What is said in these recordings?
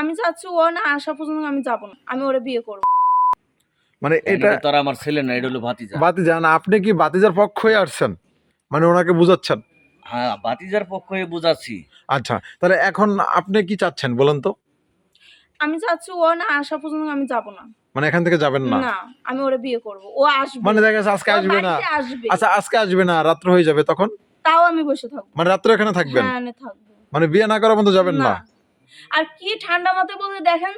আমি চাচ্ছি ও না আসা পর্যন্ত আমি যাব না। আমি ওরে বিয়ে করব। মানে এটা তারা আমার ছেলে না এটা হলো ভাতিজা। বাতিজা না আপনি কি বাতিজার পক্ষ হয়ে আসছেন? মানে ওনাকে বুঝাচ্ছেন? হ্যাঁ ভাতিজার পক্ষ হয়ে বুঝাচ্ছি। আচ্ছা তাহলে এখন আপনি কি চাচ্ছেন বলেন তো? আমি চাচ্ছি ও না আসা পর্যন্ত আমি যাব না। মানে এখান থেকে যাবেন না? না আমি ওরে বিয়ে করব। ও আসবে। মানে দেখা যাচ্ছে আজকে আসবে না। আচ্ছা আজকে আসবে না রাত্র হয়ে যাবে তখন? তাও আমি বসে থাকব। মানে রাত্রে এখানে থাকবেন? হ্যাঁ আমি থাকব। মানে বিয়ে না করার মতো যাবেন না। আর কি ঠান্ডা মাথায় বলতে দেখেন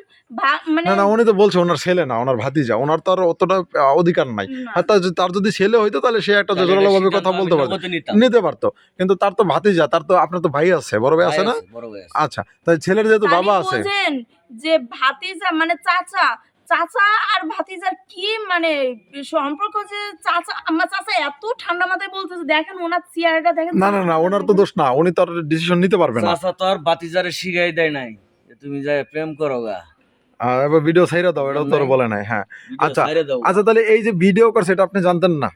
মানে না না উনি তো বলছে ওনার ছেলে না ওনার ভাতিজা ওনার তো আর অতটা অধিকার নাই। আর তার যদি- তার যদি ছেলে হইতো তাহলে সে একটা জোরালো ভাবে কথা বলতে পারতো। নিতে পারতো। কিন্তু তার তো ভাতিজা তার তো আপনার তো ভাই আছে বড় ভাই আছে না। আচ্ছা তাই ছেলের যেহেতু বাবা আছে। যে ভাতিজা মানে চাচা চাচা আর ভাতিজার কি মানে সম্পর্ক যে চাচা আমার চাচা এত ঠান্ডা মাথায় বলতেছে দেখেন ওনার চেয়ারটা দেখেন না না না ওনার তো দোষ না উনি তো ডিসিশন নিতে পারবে না। চাচা তো আর ভাতিজারে শিখাই দেয় নাই যে তুমি যাই প্রেম করো গা। এবার ভিডিও ছাইরা দাও এটাও তো আর বলে নাই হ্যাঁ। আচ্ছা, আচ্ছা তাহলে এই যে ভিডিও করছে এটা আপনি জানতেন না?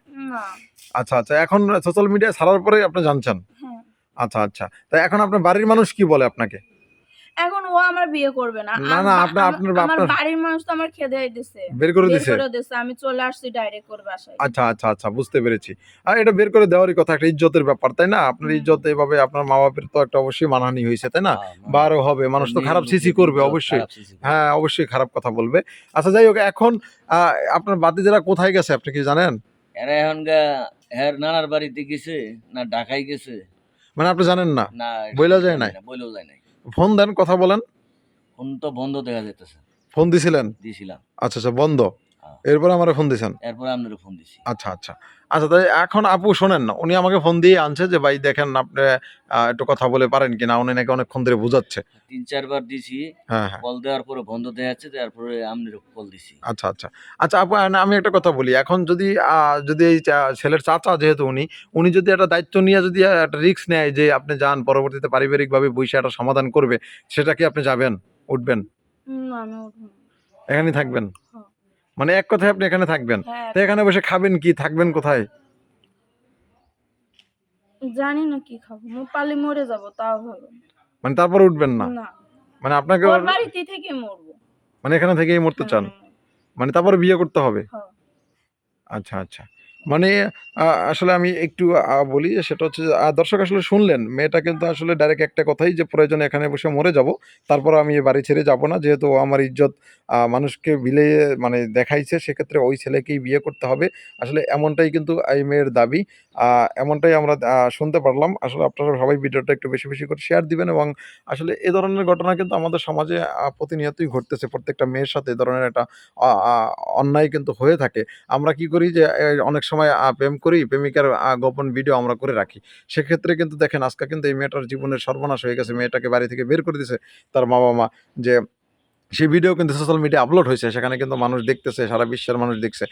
আচ্ছা আচ্ছা এখন সোশ্যাল মিডিয়ায় ছাড়ার পরে আপনি জানছেন। হ্যাঁ। আচ্ছা আচ্ছা তাই এখন আপনার বাড়ির মানুষ কি বলে আপনাকে? এখন ও আমার বিয়ে করবে না। না, না, আম- আপনার- আপনার- আমার বাড়ির মানুষ তো আমার খেদে দিছে বের করে বের করে দিছে আমি চলে আসছি ডাইরেক্ট করে বাসায়। আচ্ছা আচ্ছা আচ্ছা বুঝতে পেরেছি। আর এটা বের করে দেওয়ারই কথা একটা ইজ্জতের ব্যাপার তাই না? আপনার ইজ্জত এভাবে আপনার মা বাপের তো একটা অবশ্যই মানহানি হয়েছে তাই না? হ্যাঁ, বারো হবে মানুষ তো খারাপ সিসি করবে অবশ্যই। খারাপ হ্যাঁ অবশ্যই খারাপ কথা বলবে। আচ্ছা যাই হোক এখন আহ, আপনার বাতিজারা কোথায় গেছে আপনি কি জানেন? এরা এখন গা এর নানার বাড়িতে গেছে না ঢাকায় গেছে। মানে আপনি জানেন না? না বইলা যায় নাই? বইলেও যায় নাই। ফোন দেন কথা বলেন। ফোন তো বন্ধ দেখা যাইতেছে। ফোন দিছিলেন? দিছিলাম। আচ্ছা আচ্ছা বন্ধ। এরপরে আমার ফোন দিছেন? এরপরে আপনার ফোন দিছি। আচ্ছা আচ্ছা। আচ্ছা তাই এখন আপু শোনেন না উনি আমাকে ফোন দিয়ে আনছে যে ভাই দেখেন আপনি একটু কথা বলে পারেন কিনা উনি নাকি অনেকক্ষণ ধরে বুঝাচ্ছে। তিন চারবার দিছি হ্যাঁ হ্যাঁ। কল দেওয়ার পরে বন্ধ দেওয়া যাচ্ছে তারপরে আপনার কল দিছি। আচ্ছা আচ্ছা। আচ্ছা আপু না, আমি একটা কথা বলি। এখন যদি যদি এই চা- ছেলের চাচা যেহেতু উনি উনি যদি একটা দায়িত্ব নিয়ে যদি একটা রিস্ক নেয় যে আপনি যান পরবর্তীতে পারিবারিকভাবে বসে একটা সমাধান করবে সেটা কি আপনি যাবেন? উঠবেন? আমি এখানেই থাকবেন। মানে এক কথায় আপনি এখানে থাকবেন। হ্যাঁ তো এখানে বসে খাবেন কি? থাকবেন কোথায়? জানি না কি খাব। পালি মরে যাব তাও হবে মানে তারপর উঠবেন না? না। মানে আপনাকে ওর বাড়িতে থেকে মরবো। মানে এখানে থেকেই মরতে চান? মানে তারপর বিয়ে করতে হবে? হ্যাঁ। আচ্ছা আচ্ছা। মানে আসলে আমি একটু বলি যে সেটা হচ্ছে দর্শক আসলে শুনলেন, মেয়েটা কিন্তু আসলে ডাইরেক্ট একটা কথাই যে, প্রয়োজনে এখানে বসে মরে যাব তারপর আমি এ বাড়ি ছেড়ে যাব না, যেহেতু আমার ইজ্জত মানুষকে বিলে মানে দেখাইছে, সেক্ষেত্রে ওই ছেলেকেই বিয়ে করতে হবে। আসলে এমনটাই কিন্তু এই মেয়ের দাবি এমনটাই আমরা শুনতে পারলাম। আসলে আপনারা সবাই ভিডিওটা একটু বেশি বেশি করে শেয়ার দিবেন এবং আসলে এ ধরনের ঘটনা কিন্তু আমাদের সমাজে প্রতিনিয়তই ঘটতেছে। প্রত্যেকটা মেয়ের সাথে এ ধরনের একটা অন্যায় কিন্তু হয়ে থাকে। আমরা কি করি যে অনেক সময় আহ, প্রেম করি প্রেমিকার গোপন ভিডিও আমরা করে রাখি। সেক্ষেত্রে কিন্তু দেখেন আজকে কিন্তু এই মেয়েটার জীবনের সর্বনাশ হয়ে গেছে। মেয়েটাকে বাড়ি থেকে বের করে দিছে তার মা বাবা যে সেই ভিডিও কিন্তু সোশ্যাল মিডিয়া আপলোড হয়েছে, সেখানে কিন্তু মানুষ দেখতেছে, সারা বিশ্বের মানুষ দেখছে।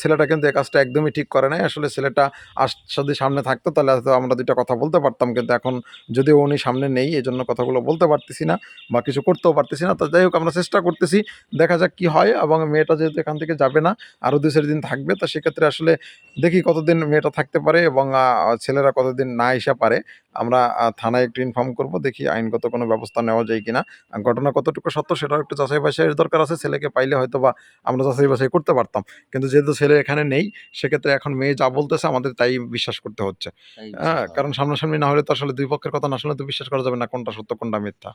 ছেলেটা কিন্তু এই কাজটা একদমই ঠিক করে নাই। আসলে ছেলেটা আস যদি সামনে থাকতো, তাহলে হয়তো আমরা দুইটা কথা বলতে পারতাম। কিন্তু এখন যদিও উনি সামনে নেই এই জন্য কথাগুলো বলতে পারতেছি না বা কিছু করতেও পারতেছি না। তো যাই হোক, আমরা চেষ্টা করতেছি, দেখা যাক কি হয়। এবং মেয়েটা যেহেতু এখান থেকে যাবে না, আরও দু চার দিন থাকবে। তো সেক্ষেত্রে আসলে দেখি কতদিন মেয়েটা থাকতে পারে এবং ছেলেরা কতদিন না এসে পারে। আমরা থানায় একটু ইনফর্ম করব, দেখি আইনগত কোনো ব্যবস্থা নেওয়া যায় কিনা। ঘটনা কতটুকু সত্য সেটাও একটু যাচাই বাছাইয়ের দরকার আছে ছেলেকে পাইলে হয়তো বা আমরা যাচাই বাছাই করতে পারতাম। কিন্তু যেহেতু ছেলে এখানে নেই সেক্ষেত্রে এখন মেয়ে যা বলতেছে আমাদের তাই বিশ্বাস করতে হচ্ছে। হ্যাঁ কারণ সামনাসামনি না হলে তো আসলে দুই পক্ষের কথা না শুনলে তো বিশ্বাস করা যাবে না কোনটা সত্য কোনটা মিথ্যা।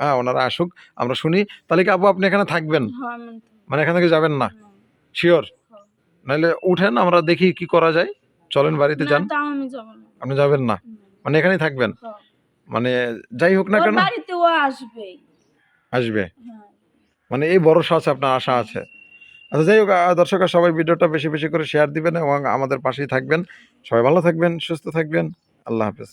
হ্যাঁ ওনারা আসুক আমরা শুনি। তাহলে কি আপু আপনি এখানে থাকবেন? হ্যাঁ, মানে এখান থেকে যাবেন না। শিওর নাহলে উঠেন আমরা দেখি কি করা যায়। চলেন বাড়িতে যান। তাও আমি যাব না। আপনি যাবেন না? মানে এখানেই থাকবেন? হ্যাঁ। মানে যাই হোক না কেন। বাড়িতে ও আসবেই। আসবে। হ্যাঁ। মানে এই ভরসা আছে আপনার আশা আছে। আচ্ছা যাই হোক দর্শক দর্শকরা সবাই ভিডিওটা বেশি বেশি করে শেয়ার দিবেন এবং আমাদের পাশেই থাকবেন। সবাই ভালো থাকবেন সুস্থ থাকবেন। আল্লাহ হাফেজ।